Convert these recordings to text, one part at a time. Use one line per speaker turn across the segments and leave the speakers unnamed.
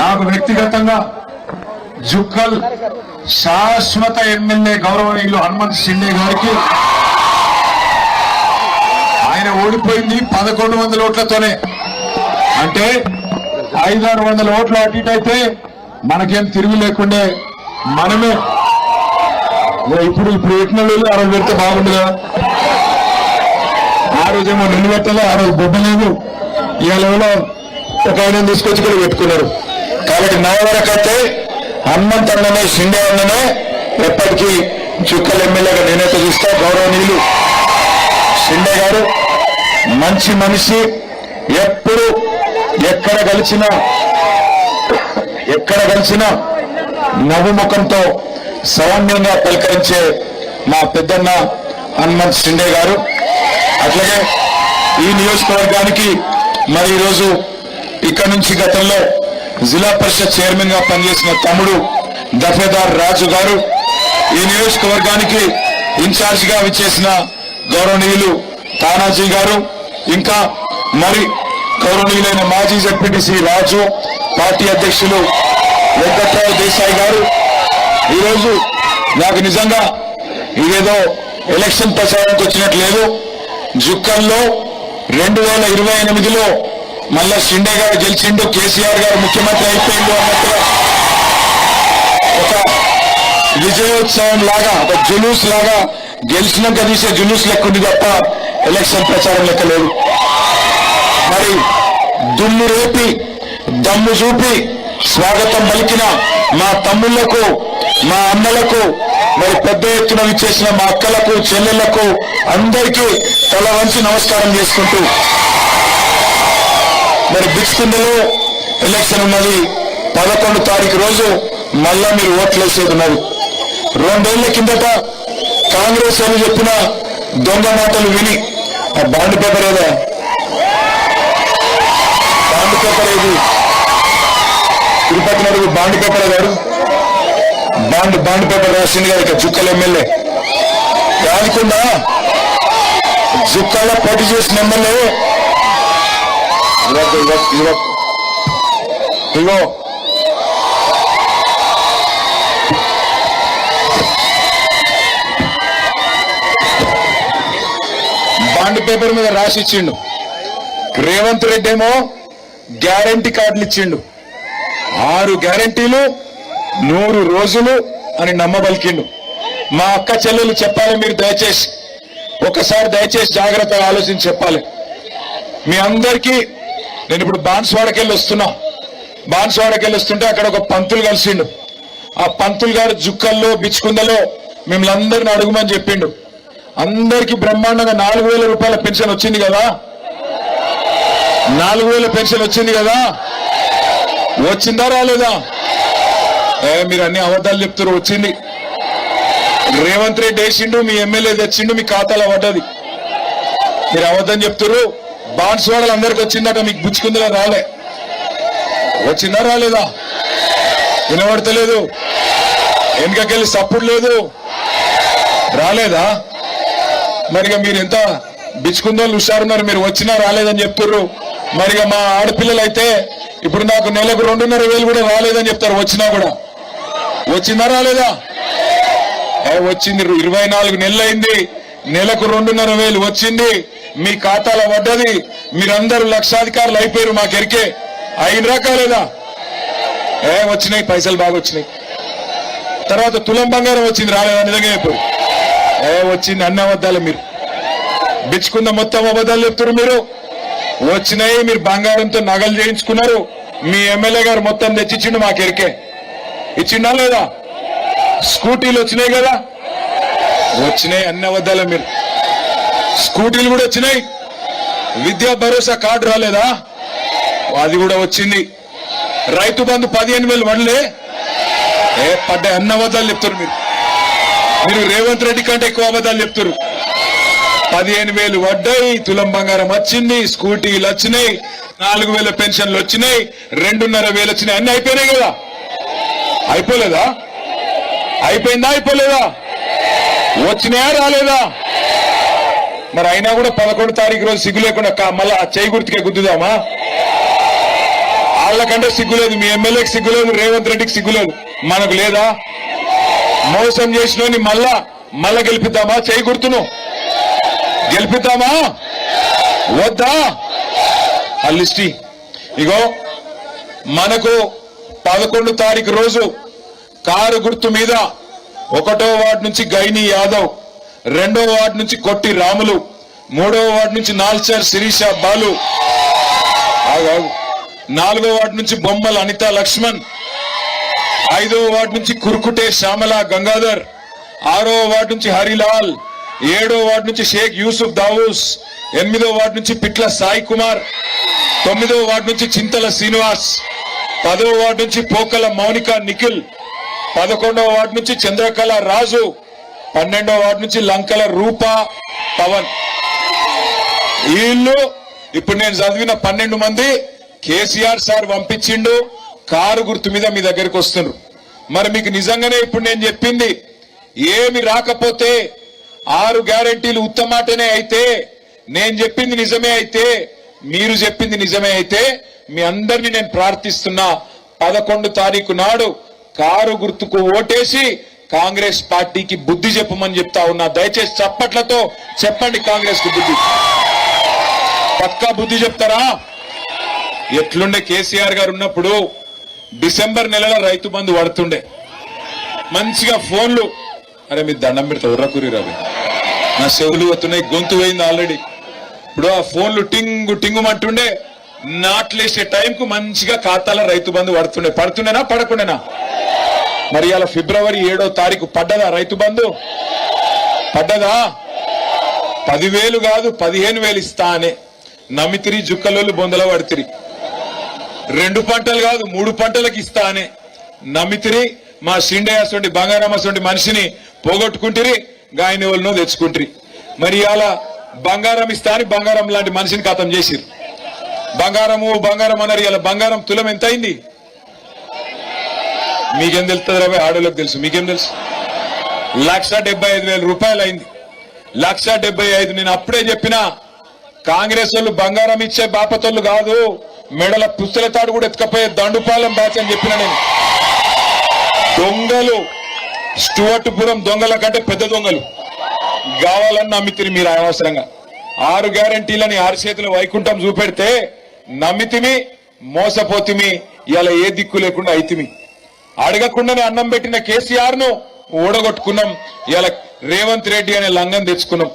నాకు వ్యక్తిగతంగా జుక్కల్ శాశ్వత ఎమ్మెల్యే గౌరవనీయులు హనుమంత్ షిండే గారికి ఆయన ఓడిపోయింది పదకొండు వందల ఓట్లతోనే. అంటే ఐదారు వందల ఓట్లు అటు ఇటు అయితే మనకేం తిరిగి లేకుండే మనమే. ఇప్పుడు ఇప్పుడు ఎట్టిన వాళ్ళు అరవై పెడితే బాగుండదా ఆ రోజేమో నిన్ను పెట్టలే ఆ రోజు బొబ్బలేదు ఇవాళ ఒక ఆయన తీసుకొచ్చి కూడా పెట్టుకున్నారు. కాబట్టి నా వరకైతే హనుమంత్ అన్ననే షిండే అన్ననే ఎప్పటికీ చుక్కల ఎమ్మెల్యేగా నేనైతే చూస్తా గౌరవనీయులు. షిండే గారు మంచి మనిషి ఎప్పుడు ఎక్కడ కలిసినా ఎక్కడ కలిసినా నవ్వు ముఖంతో సౌమ్యంగా పలకరించే మా పెద్దన్న హనుమంత్ షిండే గారు. అట్లాగే ఈ నియోజకవర్గానికి మరి ఈరోజు ఇక్కడ నుంచి గతంలో జిల్లా పరిషత్ చైర్మన్గా పనిచేసిన తమ్ముడు దఫేదార్ రాజు గారు ఈ నియోజకవర్గానికి ఇన్ఛార్జ్గా విచ్చేసిన గౌరవనీయులు తానాజీ గారు ఇంకా మరి గౌరవనీయులైన మాజీ జడ్పీటీసీ రాజు పార్టీ అధ్యక్షులు వెంకట్రావు దేశాయి గారు. ఈరోజు నాకు నిజంగా ఇదేదో ఎలక్షన్ ప్రచారానికి వచ్చినట్లేదు జుక్కల్లో రెండు వేల ఇరవై ఎనిమిదిలో మళ్ళా షిండే గారు గెలిచిండు కేసీఆర్ గారు ముఖ్యమంత్రి అయిపోయిండు అన్నట్టుగా ఒక విజయోత్సవం లాగా ఒక జులూస్ లాగా గెలిచినాక తీసే జులూస్ లెక్క ఉంది తప్ప ఎలక్షన్ ప్రచారం లెక్క లేదు. మరి దుమ్ము రేపి దమ్ము చూపి స్వాగతం పలికిన మా తమ్ముళ్ళకు మా అన్నలకు మరి పెద్ద ఎత్తున విచ్చేసిన మా అక్కలకు చెల్లెళ్ళకు అందరికీ తల వంచి నమస్కారం చేసుకుంటూ మరి బిచ్చుకుందలో ఎలక్షన్ ఉన్నది. పదకొండు తారీఖు రోజు మళ్ళా మీరు ఓట్లు వేసేది ఉన్నది. రెండేళ్ళ కిందట కాంగ్రెస్ అని చెప్పిన దొంగ మాటలు విని ఆ బాండ్ పేపర్ ఏదా? బాండ్ పేపర్ ఏది? తిరుపతి నడుగు బాండ్ పేపర్ గారు బాండ్ బాండ్ పేపర్ రాసింది కదా ఇక్కడ చుక్కల ఎమ్మెల్యే. కాకుండా జుక్కల్లో పోటీ చేసిన ఎమ్మెల్యే ఇవ్వద్దు, ఇవ్వద్దు, ఇవ్వద్దు. ఇగో బాండ్ పేపర్ మీద రాసి ఇచ్చిండు. రేవంత్ రెడ్డి ఏమో గ్యారంటీ కార్డులు ఇచ్చిండు. ఆరు గ్యారంటీలు నూరు రోజులు అని నమ్మబలికిండు. మా అక్క చెల్లెలు చెప్పాలి మీరు దయచేసి. ఒకసారి దయచేసి జాగ్రత్తగా ఆలోచించి చెప్పాలి. మీ అందరికీ నేను ఇప్పుడు బాన్స్వాడకెళ్ళి వస్తున్నా. బాన్స్వాడకెళ్ళి వస్తుంటే అక్కడ ఒక పంతులు కలిసిండు. ఆ పంతులు గారు జుక్కల్లో బిచ్చుకుందలో మిమ్మల్ని అందరిని అడుగుమని చెప్పిండు. అందరికీ బ్రహ్మాండంగా నాలుగు వేల రూపాయల పెన్షన్ వచ్చింది కదా? నాలుగు వేల పెన్షన్ వచ్చింది కదా? వచ్చిందా రాలేదా? ఏ మీరు అన్ని అబద్ధాలు చెప్తారు వచ్చింది. రేవంత్ రెడ్డి వేసిండు మీ ఎమ్మెల్యే తెచ్చిండు మీ ఖాతాలో పడ్డది. మీరు అబద్ధం బాన్స్ వాడలు అందరికి వచ్చిందట మీకు బుచ్చుకుందిలా రాలే. వచ్చిందా రాలేదా? వినబడతలేదు. వెనకకెళ్ళి సప్పుడు లేదు. రాలేదా? మరిగా మీరు ఎంత బిచ్చుకుందో హుషారున్నారు మీరు వచ్చినా రాలేదని చెప్తుర్రు. మరిగా మా ఆడపిల్లలు అయితే ఇప్పుడు నాకు నెలకు రెండున్నర వేలు కూడా రాలేదని చెప్తారు వచ్చినా కూడా. వచ్చిందా రాలేదా? వచ్చింది ఇరవై నాలుగు నెలలు అయింది నెలకు రెండున్నర వేలు వచ్చింది. మీ ఖాతాలో పడ్డది. మీరందరూ లక్షాధికారులు అయిపోయారు మాకెరికే అయిన రకాలేదా? ఏ వచ్చినాయి. పైసలు బాగా వచ్చినాయి. తర్వాత తులం బంగారం వచ్చింది. రాలేదా? నిజంగా చెప్పారు ఏ వచ్చింది. అన్న అబద్ధాలు మీరు. బిచ్చుకున్న మొత్తం అబద్ధాలు చెప్తారు మీరు. వచ్చినాయి. మీరు బంగారంతో నగలు చేయించుకున్నారు. మీ ఎమ్మెల్యే గారు మొత్తం తెచ్చిచ్చిండు మాకు ఇచ్చిండా లేదా? స్కూటీలు వచ్చినాయి కదా. వచ్చినాయి అన్ని అబద్ధాలు మీరు. స్కూటీలు కూడా వచ్చినాయి. విద్యా భరోసా కార్డు రాలేదా? అది కూడా వచ్చింది. రైతు బంధు పదిహేను వేలు వడలే ఏ పడ్డాయి అన్ని అబద్ధాలు చెప్తారు మీరు. మీరు రేవంత్ రెడ్డి కంటే ఎక్కువ అబద్ధాలు చెప్తారు పదిహేను వేలు పడ్డాయి తులం బంగారం వచ్చింది స్కూటీలు వచ్చినాయి నాలుగు వేల పెన్షన్లు వచ్చినాయి రెండున్నర వేలు వచ్చినాయి అన్ని అయిపోయినాయి కదా. అయిపోలేదా? అయిపోయిందా? అయిపోలేదా? వచ్చినాయా రాలేదా? మరి అయినా కూడా పదకొండు తారీఖు రోజు సిగ్గు లేకుండా మళ్ళా చేయి గుర్తుకే గుద్దుదామా? వాళ్ళకంటే సిగ్గులేదు మీ ఎమ్మెల్యేకి సిగ్గులేదు రేవంత్ రెడ్డికి సిగ్గులేదు మనకు లేదా? మోసం చేసిన మళ్ళా మళ్ళా గెలిపిద్దామా? చేయి గుర్తును. గెలిపిద్దామా? వద్దా? ఆ లిస్టి ఇగో మనకు పదకొండు తారీఖు రోజు కారు గుర్తు మీద ఒకటో వార్డు నుంచి గైని యాదవ్ రెండో వార్డు నుంచి కొట్టి రాములు మూడో వార్డు నుంచి నాల్చర్ శిరీష బాలు నాలుగో వార్డు నుంచి బొమ్మల అనిత లక్ష్మణ్ ఐదో వార్డు నుంచి కురుకుటే శ్యామల గంగాధర్ ఆరో వార్డు నుంచి హరిలాల్ ఏడో వార్డు నుంచి షేక్ యూసుఫ్ దావూస్ ఎనిమిదో వార్డు నుంచి పిట్ల సాయి కుమార్ తొమ్మిదో వార్డు నుంచి చింతల శ్రీనివాస్ పదో వార్డు నుంచి పోకల మౌనిక నిఖిల్ పదకొండవ వార్డు నుంచి చంద్రకళ రాజు పన్నెండవ వార్డు నుంచి లంకల రూప పవన్. వీళ్ళు ఇప్పుడు నేను చదివిన పన్నెండు మంది కేసీఆర్ సార్ పంపించిండు కారు గుర్తు మీద మీ దగ్గరికి వస్తున్నారు. మరి మీకు నిజంగానే ఇప్పుడు నేను చెప్పింది ఏమి రాకపోతే ఆరు గ్యారంటీలు ఉత్తమాటనే అయితే నేను చెప్పింది నిజమే అయితే మీరు చెప్పింది నిజమే అయితే మీ అందరినీ నేను ప్రార్థిస్తున్నా. పదకొండు తారీఖు నాడు కారు గుర్తుకు ఓటేసి కాంగ్రెస్ పార్టీకి బుద్ధి చెప్పమని చెప్తా ఉన్నా. దయచేసి చప్పట్లతో చెప్పండి కాంగ్రెస్కు బుద్ధి. పక్కా బుద్ధి చెప్తారా? ఎట్లుండే కేసీఆర్ గారు ఉన్నప్పుడు డిసెంబర్ నెలలో రైతు బంధు పడుతుండే. మంచిగా ఫోన్లు. అరే మీరు దండం పెడతా ఉర్రకూరి రావి నా చెవులు వస్తున్నాయి గొంతు పోయింది ఆల్రెడీ. ఇప్పుడు ఆ ఫోన్లు టింగు టింగుమంటుండే. నాట్లేసే టైంకు మంచిగా ఖాతాలో రైతు బంధు పడుతుండే. పడుతుండేనా? పడకుండేనా? మరి అలా ఫిబ్రవరి ఏడో తారీఖు పడ్డదా రైతు బంధు? పడ్డదా? పదివేలు కాదు పదిహేను వేలు ఇస్తా అనే నమ్మితిరి జుక్కలోళ్ళు బొందల పడితిరి. రెండు పంటలు కాదు మూడు పంటలకు ఇస్తా అనే నమ్మితిరి మా షిండే అసోంటి బంగారం మనిషిని పోగొట్టుకుంటిరి గాయని వాళ్ళను తెచ్చుకుంటారు. మరి అలా బంగారం ఇస్తా అని బంగారం లాంటి మనిషిని ఖతం చేసిరు బంగారము బంగారం అన్నారు ఇలా బంగారం తులం ఎంత అయింది మీకేం తెలుస్తుంది రాబోయే ఆడోళ్ళకి తెలుసు. మీకేం తెలుసు? లక్ష డెబ్బై ఐదు వేల రూపాయలు అయింది లక్ష డెబ్బై ఐదు నేను అప్పుడే చెప్పిన కాంగ్రెస్ వాళ్ళు బంగారం ఇచ్చే బాపతోళ్ళు కాదు మెడల పుస్తల తాడు కూడా ఎత్తుకపోయే దండుపాలెం బ్యాచ్ అని చెప్పిన నేను. దొంగలు. స్టువర్ట్పురం దొంగల కంటే పెద్ద దొంగలు. కావాలని నమ్మితిరి మీరు అనవసరంగా. ఆరు గ్యారంటీలని ఆరు చేతులు వైకుంఠం చూపెడితే నమ్మితిమి మోసపోతిమి ఇలా ఏ దిక్కు లేకుండా అయితిమి. అడగకుండానే అన్నం పెట్టిన కేసీఆర్ను ఓడగొట్టుకున్నాం ఇలా రేవంత్ రెడ్డి అనే లంగం తెచ్చుకున్నాం.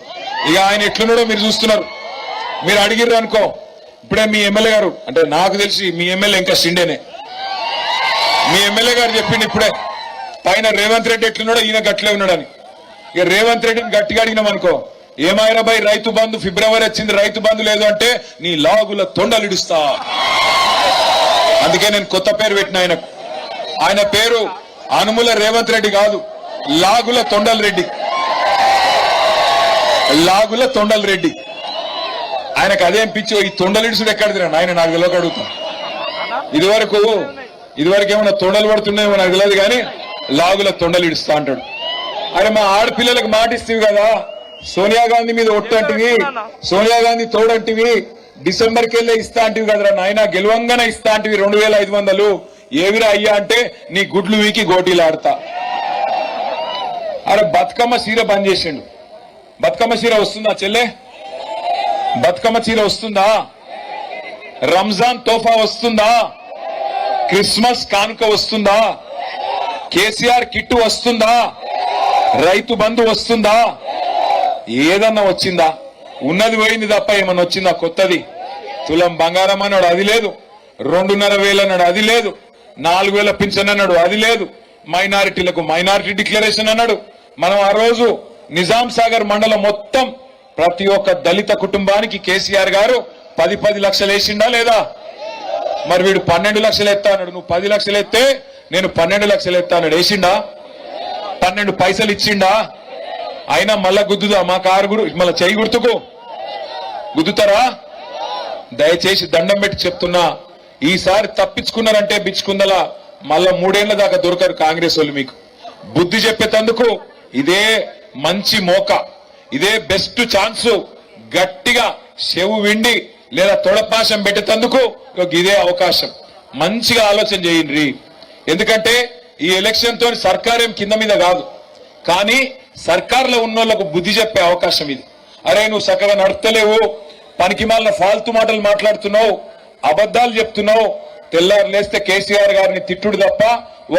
ఇక ఆయన ఎట్లున్నాడో మీరు చూస్తున్నారు. మీరు అడిగిర్రు అనుకో ఇప్పుడే మీ ఎమ్మెల్యే గారు అంటే నాకు తెలిసి మీ ఎమ్మెల్యే ఇంకా సిండేనే. మీ ఎమ్మెల్యే గారు చెప్పిండు ఇప్పుడే పైన రేవంత్ రెడ్డి ఎట్లున్నాడో ఈయన గట్లే ఉన్నాడని. ఇక రేవంత్ రెడ్డిని గట్టిగా అడిగినాం అనుకో ఏమాయరా బాయ్ రైతు బంధు ఫిబ్రవరి వచ్చింది రైతు బంధు లేదు అంటే నీ లాగుల తొండలిడుస్తా. అందుకే నేను కొత్త పేరు పెట్టిన ఆయనకు. ఆయన పేరు అనుముల రేవంత్ రెడ్డి కాదు లాగుల తొండల్ రెడ్డి. లాగుల తొండల్ రెడ్డి. ఆయనకు అదేం పిచ్చి ఈ తొండలిడుసుడు ఎక్కడిదిరా? ఆయన నాకు తెలియక అడుగుతా. ఇదివరకు ఇదివరకు ఏమన్నా తొండలు పడుతున్నాయేమో నాకు తెలియదు కానీ లాగుల తొండలు ఇడుస్తా అంటాడు. అరే మా ఆడపిల్లలకు మాటిస్తీవి కదా. సోనియా గాంధీ మీద ఒట్టంటివి సోనియా గాంధీ తోడంటివి డిసెంబర్ కెళ్ళే ఇస్తా అంటివి కదరా నాయన గెలవంగానే ఇస్తా అంటివి రెండు వేల ఐదు వందలు. ఏవిరా అయ్యా అంటే నీ గుడ్లు వీకి గోటీలాడతా. అరే బతుకమ్మ చీర బంద్ చేసిండు. బతుకమ్మ చీర వస్తుందా చెల్లె? బతుకమ్మ చీర వస్తుందా? రంజాన్ తోఫా వస్తుందా? క్రిస్మస్ కానుక వస్తుందా? కేసీఆర్ కిట్టు వస్తుందా? రైతు బంధు వస్తుందా? ఏదన్నా వచ్చిందా? ఉన్నది పోయింది తప్ప ఏమన్నా వచ్చిందా? కొత్తది. తులం బంగారం అన్నాడు అది లేదు. రెండున్నర వేలు అన్నాడు అది లేదు. నాలుగు వేల పింఛన్ అన్నాడు. అది లేదు. మైనారిటీలకు మైనారిటీ డిక్లరేషన్ అన్నాడు. మనం ఆ రోజు నిజాం సాగర్ మండలం మొత్తం ప్రతి ఒక్క దళిత కుటుంబానికి కేసీఆర్ గారు పది పది లక్షలు వేసిండా లేదా? మరి వీడు పన్నెండు లక్షలు ఎత్తా అన్నాడు. నువ్వు పది లక్షలు ఎత్తే నేను పన్నెండు లక్షలు ఎత్తాడు వేసిండా? పన్నెండు పైసలు ఇచ్చిండా? అయినా మళ్ళా గుద్దుదా? మా కారు గురు మళ్ళీ చేయి గుర్తుకు. గుద్దుతారా? దయచేసి దండం పెట్టి చెప్తున్నా. ఈసారి తప్పించుకున్నారంటే బిచ్చుకుందలా మళ్ళా మూడేళ్ళ దాకా దొరకరు కాంగ్రెస్ వాళ్ళు మీకు. బుద్ధి చెప్పేటందుకు ఇదే మంచి మోక ఇదే బెస్ట్ ఛాన్స్ గట్టిగా చెవు విండి లేదా తొడపాశం పెట్టేటందుకు ఇదే అవకాశం. మంచిగా ఆలోచన చేయండి. ఎందుకంటే ఈ ఎలక్షన్తో సర్కార్ కింద మీద కాదు. కానీ సర్కార్లో ఉన్న బుద్ధి చెప్పే అవకాశం ఇది. అరే నువ్వు చక్కగా నడతలేవు పనికి మాలిన ఫాల్తు మాటలు మాట్లాడుతున్నావు అబద్ధాలు చెప్తున్నావు. తెల్లారు లేస్తే కేసీఆర్ గారిని తిట్టుడు తప్ప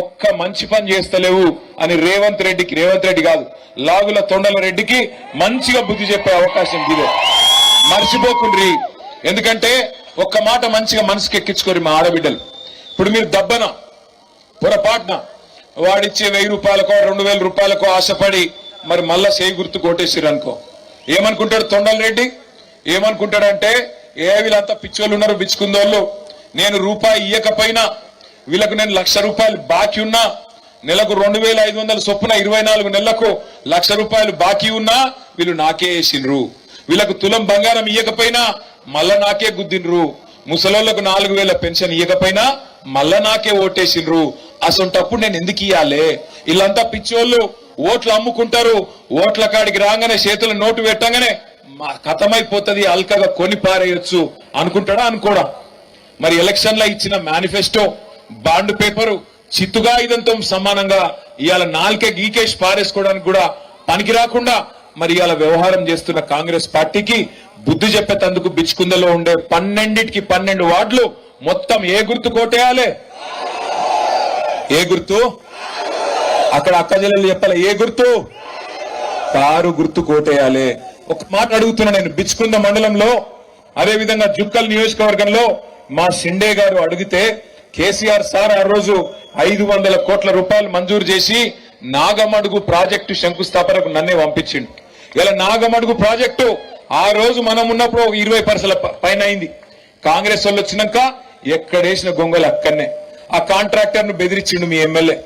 ఒక్క మంచి పని చేస్తలేవు అని రేవంత్ రెడ్డికి రేవంత్ రెడ్డి కాదు లాగుల తొండల రెడ్డికి మంచిగా బుద్ధి చెప్పే అవకాశం ఇదే. మర్చిపోకుండ్రి. ఎందుకంటే ఒక్క మాట మంచిగా మనసుకి ఎక్కించుకోరు మా ఆడబిడ్డలు. ఇప్పుడు మీరు దబ్బన పొరపాటున వాడిచ్చే వెయ్యి రూపాయలకో రెండు వేల రూపాయలకో ఆశపడి మరి మళ్ళా చేయి గుర్తు కొట్టేసిరు అనుకో ఏమనుకుంటాడు తొండల రెడ్డి? ఏమనుకుంటాడంటే ఏ వీళ్ళంతా పిచ్చోళ్ళు ఉన్నారు పిచ్చుకుందోళ్ళు నేను రూపాయి ఇయ్యకపోయినా వీళ్ళకు నేను లక్ష రూపాయలు బాకీ ఉన్నా నెలకు రెండు వేల ఐదు వందల చొప్పున ఇరవై నాలుగు నెలలకు లక్ష రూపాయలు బాకీ ఉన్నా వీళ్ళు నాకే వేసిండ్రు. వీళ్ళకు తులం బంగారం ఇయ్యకపోయినా మళ్ళా నాకే గుద్దిండ్రు. ముసలోళ్ళకు నాలుగు వేల పెన్షన్ ఇయ్యకపోయినా మళ్ళా నాకే ఓటేసిండ్రు. అసొంటప్పుడు నేను ఎందుకు ఇయ్యాలే? వీళ్ళంతా పిచ్చోళ్ళు ఓట్లు అమ్ముకుంటారు. ఓట్ల కాడికి రాగానే చేతులు నోటు పెట్టంగానే కథమైపోతుంది అల్కగా కొని పారేయొచ్చు అనుకుంటాడా అనుకోడా? మరి ఎలక్షన్లో ఇచ్చిన మేనిఫెస్టో బాండ్ పేపరు చిత్తుగా ఇదంతో సమానంగా ఇవాళ నాలుకే గీకేష్ పారేసుకోవడానికి కూడా పనికి రాకుండా మరి ఇవాళ వ్యవహారం చేస్తున్న కాంగ్రెస్ పార్టీకి బుద్ధి చెప్పేటందుకు బిచ్చుకుందలో ఉండే పన్నెండిటికి పన్నెండు వార్డులు మొత్తం ఏ గుర్తు కోటేయాలి? ఏ గుర్తు? అక్కడ అక్క జిల్లలు చెప్పాలి ఏ గుర్తు? కారు గుర్తు కోటేయాలి. ఒక మాట అడుగుతున్నా నేను. బిచ్చుకుంద మండలంలో అదే విధంగా జుక్కల్ నియోజకవర్గంలో మా షిండే గారు అడిగితే కేసీఆర్ సార్ ఆ రోజు ఐదు వందల కోట్ల రూపాయలు మంజూరు చేసి నాగమడుగు ప్రాజెక్టు శంకుస్థాపనకు నన్నే పంపించిండు. ఇలా నాగమడుగు ప్రాజెక్టు ఆ రోజు మనం ఉన్నప్పుడు ఒక ఇరవై పర్సెంట్ పైన అయింది. కాంగ్రెస్ వాళ్ళు వచ్చినాక ఎక్కడేసిన గొంగలు అక్కడనే. ఆ కాంట్రాక్టర్ను బెదిరించిండు మీ ఎమ్మెల్యే.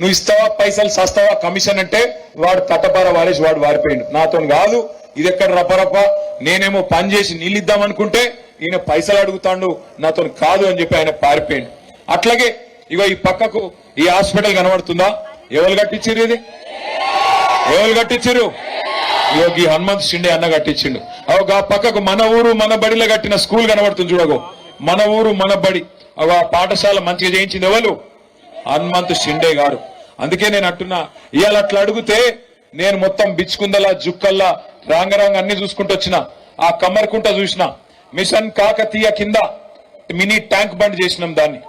నువ్వు ఇస్తావా పైసలు సస్తావా కమిషన్ అంటే వాడు తటపార వారేసి వాడు వారిపోయిండు. నాతో కాదు ఇది ఎక్కడ రపరప? నేనేమో పని చేసి నీళ్ళిద్దాం అనుకుంటే ఈయన పైసలు అడుగుతాడు నాతో కాదు అని చెప్పి ఆయన పారిపోయిండు. అట్లాగే ఇగో ఈ పక్కకు ఈ హాస్పిటల్ కనబడుతుందా? ఎవరు కట్టించారు ఇది? ఎవరు కట్టించారు యోగి హనుమంత్ షిండే అన్న కట్టించిండు. అవు ఆ పక్కకు మన ఊరు మన బడిలో కట్టిన స్కూల్ కనబడుతుంది చూడగో. మన ఊరు మన బడి. ఆ పాఠశాల మంచిగా చేయించింది ఎవరు? హనుమంత్ షిండే గారు. అందుకే నేను అంటున్నా ఇవాళ అట్లా అడిగితే నేను మొత్తం బిచ్చుకుందలా జుక్కల్లా రాంగరాంగ అన్ని చూసుకుంటూ వచ్చిన ఆ కమ్మరికుంట చూసిన మిషన్ కాకతీయ కింద మినీ ట్యాంక్ బండ్ చేసినాం దాన్ని.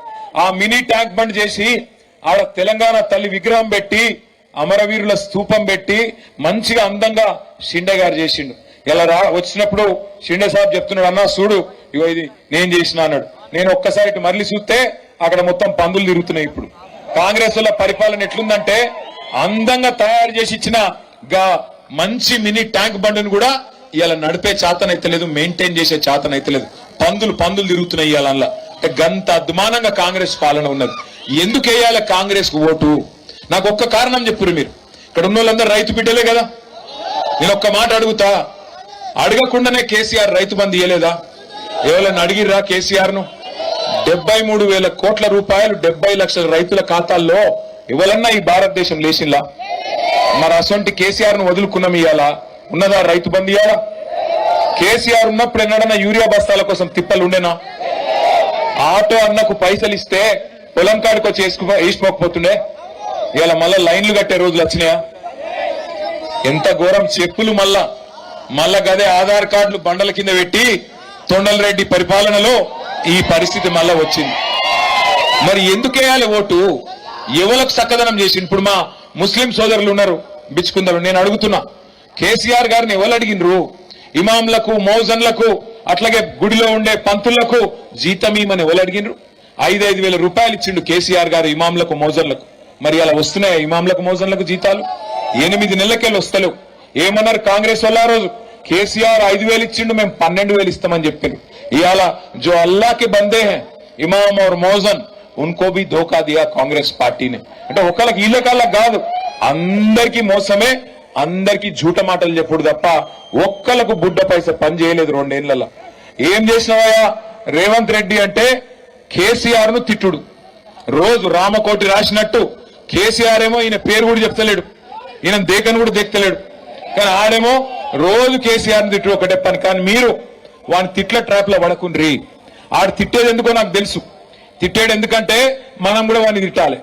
ఆ మినీ ట్యాంక్ బండ్ చేసి ఆడ తెలంగాణ తల్లి విగ్రహం పెట్టి అమరవీరుల స్తూపం పెట్టి మంచిగా అందంగా షిండే గారు చేసిండు. ఇలా రా వచ్చినప్పుడు షిండే సాబ్ చెప్తున్నాడు అన్నా చూడు ఇగో ఇది నేను చేసిన అన్నాడు. నేను ఒక్కసారి ఇటు మరలి చూస్తే అక్కడ మొత్తం పందులు తిరుగుతున్నాయి ఇప్పుడు. కాంగ్రెస్ వాళ్ళ పరిపాలన ఎట్లుందంటే అందంగా తయారు చేసి ఇచ్చిన గా మంచి మినీ ట్యాంక్ బండిని కూడా ఇలా నడిపే చేతన లేదు మెయింటైన్ చేసే చేతన అయితలేదు పందులు పందులు తిరుగుతున్నాయి ఇవాళ అంటే గంత అద్మానంగా కాంగ్రెస్ పాలన ఉన్నది. ఎందుకు వేయాలి కాంగ్రెస్కు ఓటు? నాకు ఒక్క కారణం చెప్పురు మీరు. ఇక్కడ ఉన్న వాళ్ళందరూ రైతు బిడ్డలే కదా. నేను ఒక్క మాట అడుగుతా. అడగకుండానే కేసీఆర్ రైతు బంధు ఇయ్యలేదా? ఎవరైనా అడిగిర్రా కేసీఆర్ను డెబ్బై మూడు వేల కోట్ల రూపాయలు డెబ్బై లక్షల రైతుల ఖాతాల్లో ఇవ్వాలన్నా ఈ భారతదేశం లేచిందా? మరి అసొంటి కేసీఆర్ను వదులుకున్నాం ఇయ్యాలా? ఉన్నదా రైతు బంధు ఇయ్యాలా? కేసీఆర్ ఉన్నప్పుడు ఎన్నడన్నా యూరియా బస్తాల కోసం తిప్పలు ఉండేనా? ఆటో అన్నకు పైసలు ఇస్తే పొలం కాడికి వచ్చి వేసుకో వేసుకోకపోతుండే? ఇవాళ మళ్ళా లైన్లు కట్టే రోజులు వచ్చినాయా? ఎంత ఘోరం చెప్పులు మళ్ళా. మళ్ళా గదే ఆధార్ కార్డులు బండల కింద పెట్టి రెడ్డి పరిపాలనలో ఈ పరిస్థితి మళ్ళా వచ్చింది. మరి ఎందుకేయాలి ఓటు? ఎవలకు చక్కదనం చేసి ఇప్పుడు మా ముస్లిం సోదరులు ఉన్నారు బిచ్చుకుందరు నేను అడుగుతున్నా. కేసీఆర్ గారిని ఎవరు అడిగినరు ఇమాంలకు మౌజన్లకు అట్లాగే గుడిలో ఉండే పంతులకు జీతం ఇమని ఎవరు అడిగినరు ఐదైదు వేల రూపాయలు ఇచ్చిండు కేసీఆర్ గారు ఇమాంలకు మౌజన్లకు. మరి అలా వస్తున్నాయా ఇమాంలకు మౌజన్లకు జీతాలు? ఎనిమిది నెలలకెళ్ళి వస్తలేవు ఏమన్నారు కాంగ్రెస్ వాళ్ళు ఆ రోజు? కేసీఆర్ ఐదు వేలు ఇచ్చిండు మేము పన్నెండు వేలు ఇస్తామని చెప్పింది ఇవాళ జో అల్లాకి బందే హే ఇమామ్ ఔర్ మోజన్ ఉన్కో భీ ధోకా దియా కాంగ్రెస్ పార్టీని. అంటే ఒకళ్ళకి వీళ్ళ కాదు అందరికీ మోసమే అందరికీ జూట మాటలు చెప్పుడు తప్ప ఒక్కలకు బుడ్డ పైస పని చేయలేదు రెండేళ్ళలో ఏం చేసినవయ్యా? రేవంత్ రెడ్డి అంటే కేసీఆర్ను తిట్టుడు. రోజు రామకోటి రాసినట్టు కేసీఆర్ ఏమో ఈయన పేరు కూడా చెప్తలేడు ఈయన దేకను కూడా దేక్తలేడు. కానీ ఆడేమో రోజు కేసీఆర్ని తిట్టు ఒకటే పని. కానీ మీరు వాని తిట్ల ట్రాప్లో పడకుండ్రి. ఆడు తిట్టేది ఎందుకో నాకు తెలుసు. తిట్టేడు ఎందుకంటే మనం కూడా వాడిని తిట్టాలి.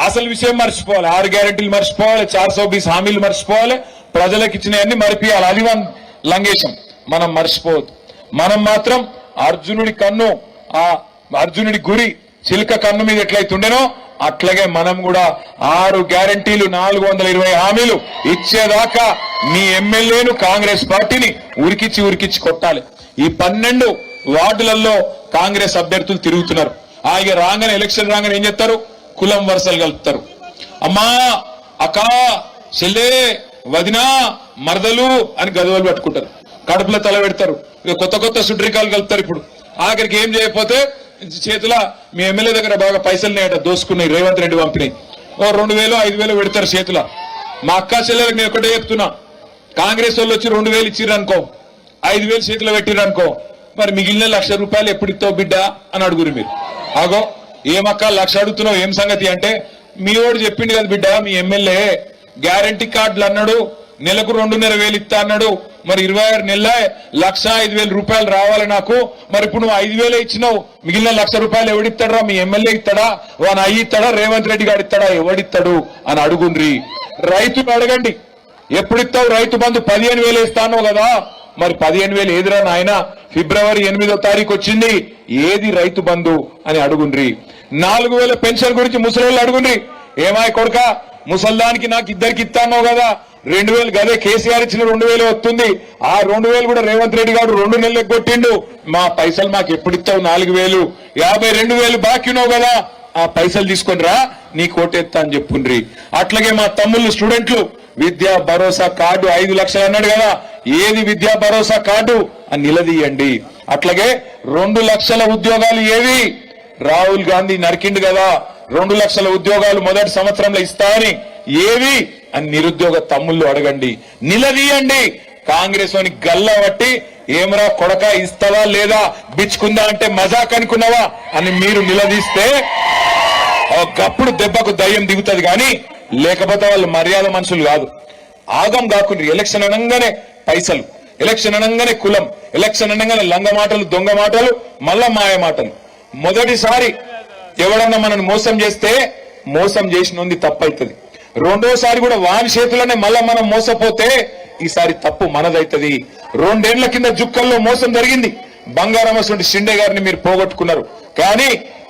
అసలు విషయం మర్చిపోవాలి. ఆరు గ్యారెంటీలు మర్చిపోవాలి చార్ సో బీస్ హామీలు మర్చిపోవాలి. ప్రజలకు ఇచ్చినవన్నీ మరిపియాలి. అది వన్ లంగేశం. మనం మర్చిపోవద్దు. మనం మాత్రం అర్జునుడి కన్ను ఆ అర్జునుడి గురి చిలుక కన్ను మీద ఎట్లయితుండేనో అట్లాగే మనం కూడా ఆరు గ్యారంటీలు నాలుగు వందల ఇరవై హామీలు ఇచ్చేదాకా మీ ఎమ్మెల్యేను కాంగ్రెస్ పార్టీని ఉరికిచ్చి ఉరికిచ్చి కొట్టాలి. ఈ పన్నెండు వార్డులలో కాంగ్రెస్ అభ్యర్థులు తిరుగుతున్నారు. ఆ రాగానే ఎలక్షన్ రాగానే ఏం చేస్తారు? కులం వరుసలు కలుపుతారు. అమ్మా అక్క చెల్లే వదినా మరదలు అని గదవలు పట్టుకుంటారు. కడుపులో తల పెడతారు. ఇక కొత్త కొత్త సుడ్రికాలు కలుపుతారు ఇప్పుడు. ఆఖరికి ఏం చేయకపోతే చేతుల మీ ఎమ్మెల్యే దగ్గర బాగా పైసలు నేట దోసుకున్నాయి రేవంత్ రెడ్డి పంపిణీ. ఓ రెండు వేలు ఐదు వేలు పెడతారు చేతుల. మా అక్క చెల్లెలకు నేను ఒకటే చెప్తున్నా. కాంగ్రెస్ వాళ్ళు వచ్చి రెండు వేలు ఇచ్చిర్రు అనుకో ఐదు వేలు చేతిలో పెట్టిర్రు అనుకో మరి మిగిలిన లక్ష రూపాయలు ఎప్పుడు ఇస్తావు బిడ్డ అని అడుగురు మీరు. ఆగో ఏమక్క లక్ష అడుగుతున్నావు ఏం సంగతి అంటే మీ వాడు చెప్పిండు కదా బిడ్డ మీ ఎమ్మెల్యే గ్యారంటీ కార్డులు అన్నాడు నెలకు రెండున్నర వేలు ఇస్తా అన్నాడు మరి ఇరవై ఆరు నెలల లక్ష ఐదు వేల రూపాయలు రావాలి నాకు. మరి ఇప్పుడు నువ్వు ఐదు వేలే ఇచ్చినావు. మిగిలిన లక్ష రూపాయలు ఎవడిస్తాడా మీ ఎమ్మెల్యే ఇస్తాడా? వాని అయ్యి ఇస్తాడా? రేవంత్ రెడ్డి గారు ఇస్తాడా? ఎవడిస్తాడు అని అడుగుండ్రి. రైతులు అడగండి. ఎప్పుడిస్తావు రైతు బంధు పదిహేను వేలు ఇస్తాను కదా. మరి పదిహేను వేలు ఏదిరా నాయన? ఫిబ్రవరి ఎనిమిదో తారీఖు వచ్చింది. ఏది రైతు బంధు అని అడుగుండ్రి. నాలుగు వేల పెన్షన్ గురించి ముసలి అడుగుండ్రి. ఏమాయి కొడుక? ముసల్దానికి నాకు ఇద్దరికి ఇస్తాను కదా. రెండు వేలు గదే కేసీఆర్ ఇచ్చిన రెండు వేలు వస్తుంది. ఆ రెండు వేలు కూడా రేవంత్ రెడ్డి గారు రెండు నెలలకు కొట్టిండు. మా పైసలు మాకు ఎప్పుడు ఇస్తావు? నాలుగు వేలు. యాభై రెండు వేలు బాకీ కదా. ఆ పైసలు తీసుకొని రా నీ కోటెత్తా అని చెప్పుండ్రి. అట్లాగే మా తమ్ముళ్ళు స్టూడెంట్లు విద్యా భరోసా కార్డు ఐదు లక్షలు అన్నాడు కదా. ఏది విద్యా భరోసా కార్డు? అని నిలదీయండి. అట్లాగే రెండు లక్షల ఉద్యోగాలు ఏవి? రాహుల్ గాంధీ నరికిండు కదా. రెండు లక్షల ఉద్యోగాలు మొదటి సంవత్సరంలో ఇస్తా అని ఏవి? అని నిరుద్యోగ తమ్ముళ్ళు అడగండి. నిలదీయండి. కాంగ్రెస్లోని గల్లబట్టి ఏమరా కొడక ఇస్తావా లేదా? బిచ్చుకుందా అంటే మజాక్ అనుకున్నావా? అని మీరు నిలదీస్తే ఒకప్పుడు దెబ్బకు దయ్యం దిగుతుంది కానీ లేకపోతే వాళ్ళు మర్యాద మనుషులు కాదు. ఆగం కాకుండా ఎలక్షన్ అనగానే పైసలు ఎలక్షన్ అనగానే కులం ఎలక్షన్ అనగానే లంగ మాటలు దొంగ మాటలు మళ్ళా మాయ మాటలు. మొదటిసారి ఎవడన్నా మనల్ని మోసం చేస్తే మోసం చేసినోంది తప్పైతుంది. రెండోసారి కూడా వాని చేతులనే మళ్ళా మనం మోసపోతే ఈసారి తప్పు మనదైతది. రెండేళ్ళ కింద జుక్కల్లో మోసం జరిగింది. బంగారం అసలు షిండే గారిని మీరు పోగొట్టుకున్నారు. కానీ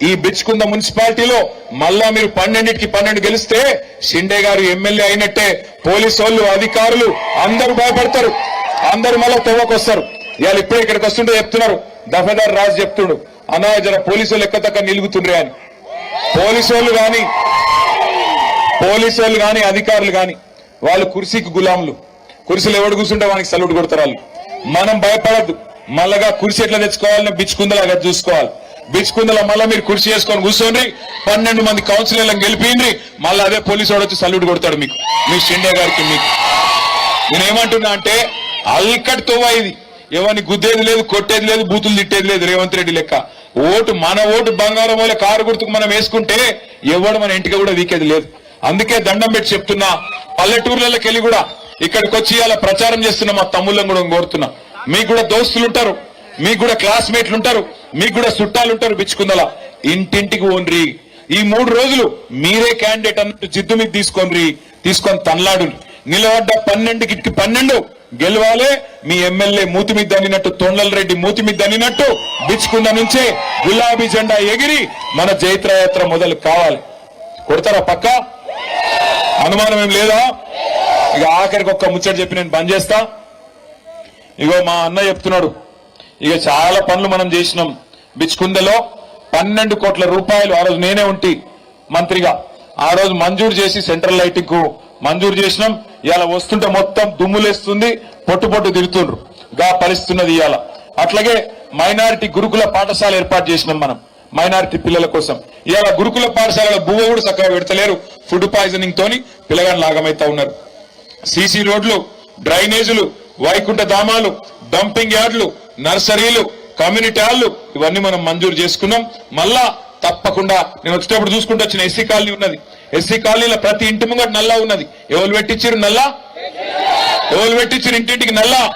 ఈ బిచ్చుకుంద మున్సిపాలిటీలో మళ్ళా మీరు పన్నెండింటికి పన్నెండు గెలిస్తే షిండే గారు ఎమ్మెల్యే అయినట్టే పోలీసు వాళ్ళు అధికారులు అందరూ భయపడతారు. అందరూ మళ్ళా తవ్వకొస్తారు ఇవాళ ఇప్పుడే ఇక్కడికి వస్తుంటే చెప్తున్నారు. దఫేదార్ రాజు చెప్తుండు. అన్నా జర పోలీసులు ఎక్క తక్క నిలుగుతుండ్రే అని. పోలీసోళ్ళు కానీ పోలీసు వాళ్ళు కానీ అధికారులు కానీ వాళ్ళు కుర్సీకి గులాములు. కుర్సీలు ఎవడు కూర్చుంటే వానికి సల్యూట్ కొడతారు వాళ్ళు. మనం భయపడద్దు. మళ్ళగా కుర్సీ ఎట్లా తెచ్చుకోవాలని బిచ్చుకుందలాగా చూసుకోవాలి. బిచ్చుకుందల మళ్ళీ మీరు కుర్చీ చేసుకొని కూర్చోండి. పన్నెండు మంది కౌన్సిలర్లను గెలిపిండ్రి. మళ్ళీ అదే పోలీసు వాడు వచ్చి సల్యూట్ కొడతాడు మీకు. మీ షిండే గారికి మీకు. నేనేమంటున్నా అంటే అల్కట్ తోవా ఇది. ఏమని గుద్దేది లేదు కొట్టేది లేదు బూతులు తిట్టేది లేదు రేవంత్ రెడ్డి లెక్క. ఓటు మన ఓటు బంగారం వల్ల కారు గుర్తుకు మనం వేసుకుంటే ఎవడు మన ఇంటికి కూడా వీకేది లేదు. అందుకే దండం పెట్టి చెప్తున్నా పల్లెటూర్లకి వెళ్ళి కూడా ఇక్కడికి వచ్చి అలా ప్రచారం చేస్తున్న మా తమ్ముళ్ళని కూడా కోరుతున్నా. మీకు కూడా దోస్తులు ఉంటారు మీకు కూడా క్లాస్మేట్లు ఉంటారు మీకు కూడా చుట్టాలు ఉంటారు బిచ్చుకుందలా. ఇంటింటికి ఓన్రి ఈ మూడు రోజులు మీరే క్యాండిడేట్ అన్నట్టు జిద్దు మీద తీసుకోండి తీసుకొని తన్లాడు నిలబడ్డ పన్నెండుకి పన్నెండు గెలవాలే. మీ ఎమ్మెల్యే మూతి మీద దనినట్టు తొండల రెడ్డి మూతి మీద దనినట్టు బిచ్చుకుంద నుంచే గులాబీ జెండా ఎగిరి మన జైత్రయాత్ర మొదలు కావాలి. కొడతారా పక్క? అనుమానం ఏం లేదా? ఇక ఆఖరికి ఒక్క ముచ్చట చెప్పి నేను బంద్ చేస్తా. ఇగో మా అన్న చెప్తున్నాడు ఇక చాలా పనులు మనం చేసినాం. బిచ్చుకుందలో పన్నెండు కోట్ల రూపాయలు ఆ రోజు నేనే ఉంటి మంత్రిగా. ఆ రోజు మంజూరు చేసి సెంట్రల్ లైటింగ్కు మంజూరు చేసినాం. ఇవాళ వస్తుంటే మొత్తం దుమ్ములేస్తుంది పొట్టు పొట్టు తిరుగుతుండ్రు. గా పరిస్థితున్నది ఇవాళ. అట్లాగే మైనారిటీ గురుకుల పాఠశాల ఏర్పాటు చేసినాం మనం మైనారిటీ పిల్లల కోసం. ఇవాళ గురుకుల పాఠశాలలో బువ్వ కూడా చక్కగా పెడతలేరు ఫుడ్ పాయిజనింగ్ తోని పిల్లగాని లాగమైతా ఉన్నారు. సీసీ రోడ్లు డ్రైనేజీలు వైకుంఠ ధామాలు డంపింగ్ యార్డ్లు నర్సరీలు కమ్యూనిటీ హాళ్ళు ఇవన్నీ మనం మంజూరు చేసుకున్నాం. మళ్ళా తప్పకుండా నేను వచ్చేటప్పుడు చూసుకుంటూ వచ్చిన ఎస్సీ కాలనీ ఉన్నది. ఎస్సీ కాలనీలో ప్రతి ఇంటి ముంగట నల్లా ఉన్నది. ఎవరు పెట్టించారు నల్లా? ఎవరు పెట్టించారు ఇంటింటికి నల్లా?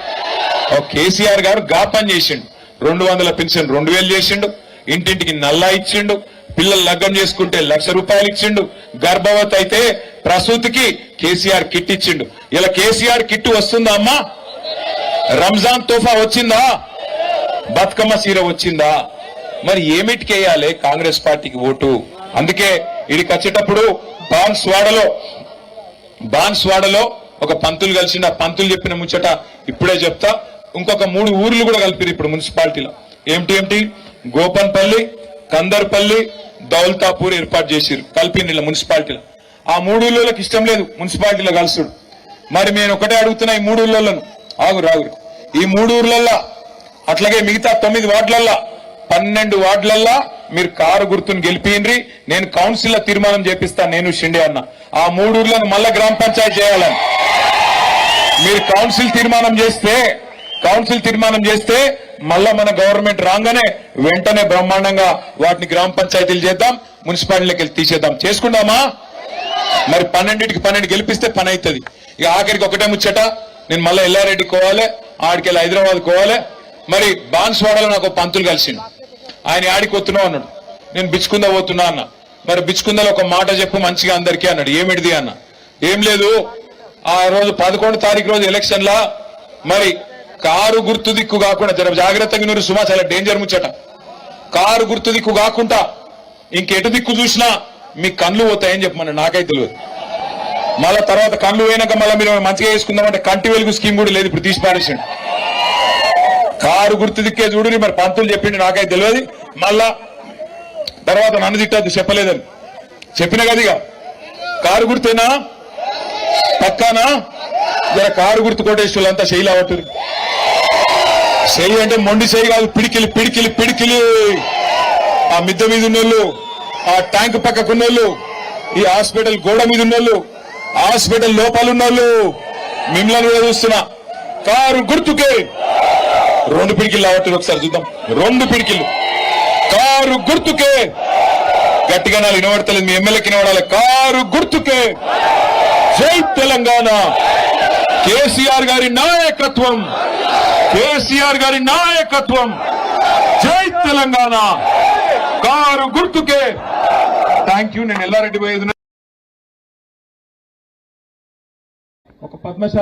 ఓ కేసీఆర్ గారు గా పని చేసిండు. రెండు వందల పెన్షన్ రెండు వేలు చేసిండు. ఇంటింటికి నల్లా ఇచ్చిండు. పిల్లలు లగ్గం చేసుకుంటే లక్ష రూపాయలు ఇచ్చిండు. గర్భవతి అయితే ప్రసూతికి కేసీఆర్ కిట్ ఇచ్చిండు. ఇలా కేసీఆర్ కిట్ వస్తుందా అమ్మా? రంజాన్ తోఫా వచ్చిందా? బతుకమ్మ సీర వచ్చిందా? మరి ఏమిటికి వేయాలి కాంగ్రెస్ పార్టీకి ఓటు? అందుకే ఇడికి వచ్చేటప్పుడు బాన్స్వాడలో బాన్స్వాడలో ఒక పంతులు కలిసిండు. ఆ పంతులు చెప్పిన ముచ్చట ఇప్పుడే చెప్తా. ఇంకొక మూడు ఊర్లు కూడా కలిపిరు ఇప్పుడు మున్సిపాలిటీలో. ఏమిటి ఏమిటి? గోపన్పల్లి కందర్పల్లి దౌల్తాపూర్ ఏర్పాటు చేసిరు కలిపింది మున్సిపాలిటీలో. ఆ మూడు ఊళ్ళకి ఇష్టం లేదు మున్సిపాలిటీలో కలుసుడు. మరి నేను ఒకటే అడుగుతున్నా ఈ మూడు ఊళ్ళను ఆగురు ఆగురు ఈ మూడు ఊర్లల్లా అట్లాగే మిగతా తొమ్మిది వార్డులల్లా పన్నెండు వార్డులల్లా మీరు కారు గుర్తును గెలిపిండ్రి నేను కౌన్సిల్లో తీర్మానం చేపిస్తాను నేను షిండే అన్న. ఆ మూడూర్లను మళ్ళా గ్రామ పంచాయతీ చేయాలని. మీరు కౌన్సిల్ తీర్మానం చేస్తే కౌన్సిల్ తీర్మానం చేస్తే మళ్ళా మన గవర్నమెంట్ రాగానే వెంటనే బ్రహ్మాండంగా వాటిని గ్రామ పంచాయతీలు చేద్దాం మున్సిపాలిటీలకు వెళ్ళి తీసేద్దాం. చేసుకుందామా? మరి పన్నెండింటికి పన్నెండు గెలిపిస్తే పని అవుతుంది ఇక ఆఖరికి ఒకటే ముచ్చట. నేను మళ్ళీ ఎల్లారెడ్డి కోవాలి ఆడికి వెళ్ళి హైదరాబాద్ కోవాలి మరి బాన్స్వాడలో నాకు పంతులు కలిసిండు. ఆయన ఆడికి వస్తున్నావు అన్నాడు. నేను బిచ్చుకుందా పోతున్నా అన్న. మరి బిచ్చుకుందలో ఒక మాట చెప్పు మంచిగా అందరికీ అన్నాడు. ఏమిటిది అన్న? ఏం లేదు. ఆ రోజు పదకొండు తారీఖు రోజు ఎలక్షన్ లా మరి కారు గుర్తు దిక్కు కాకుండా జర జాగ్రత్తగా మీరు సుమా చాలా డేంజర్ ముచ్చట. కారు గుర్తు దిక్కు కాకుండా ఇంకెటు దిక్కు చూసినా మీ కళ్ళు పోతాయని చెప్పమన్నాడు. నాకైతే తెలియదు. మళ్ళా తర్వాత కళ్ళు పోయినాక మళ్ళీ మీరు మంచిగా వేసుకుందామంటే కంటి వెలుగు స్కీమ్ కూడా లేదు ఇప్పుడు తీసి పారేసిండు. కారు గుర్తు దిక్కే చూడు మరి పంతులు చెప్పిండు నాకైతే తెలియదు. మళ్ళా తర్వాత నన్ను తిట్టద్దు చెప్పలేదని. చెప్పిన కదిగా కారు గుర్తేనా? పక్కానా? జర కారు గుర్తు కొట్టేస్తులంతా శైలి అవట్టు చెయ్యి అంటే మొండి చెయ్యి కాదు పిడికిలి పిడికిలి పిడికిలి. ఆ మిద్ద మీద ఉన్నోళ్ళు ఆ ట్యాంక్ పక్కకున్నోళ్ళు ఈ హాస్పిటల్ గోడ మీద ఉన్నోళ్ళు హాస్పిటల్ లోపాలున్నోళ్ళు మిమ్మల్ని కూడా చూస్తున్నా. కారు గుర్తుకే. రెండు పిడికిళ్ళు అవట్టు ఒకసారి చూద్దాం. రెండు పిడికిళ్ళు. కారు గుర్తుకే. గట్టిగా నాకు వినబడతలేదు మీ ఎమ్మెల్యేకి వినబడాలి కారు గుర్తుకే. జై తెలంగాణ. కేసీఆర్ గారి నాయకత్వం. కేసీఆర్ గారి నాయకత్వం. జై తెలంగాణ. కారు గుర్తుకే. థ్యాంక్ యూ నేను ఎల్లారెడ్డి పోయేది. ఒక పద్మశాలి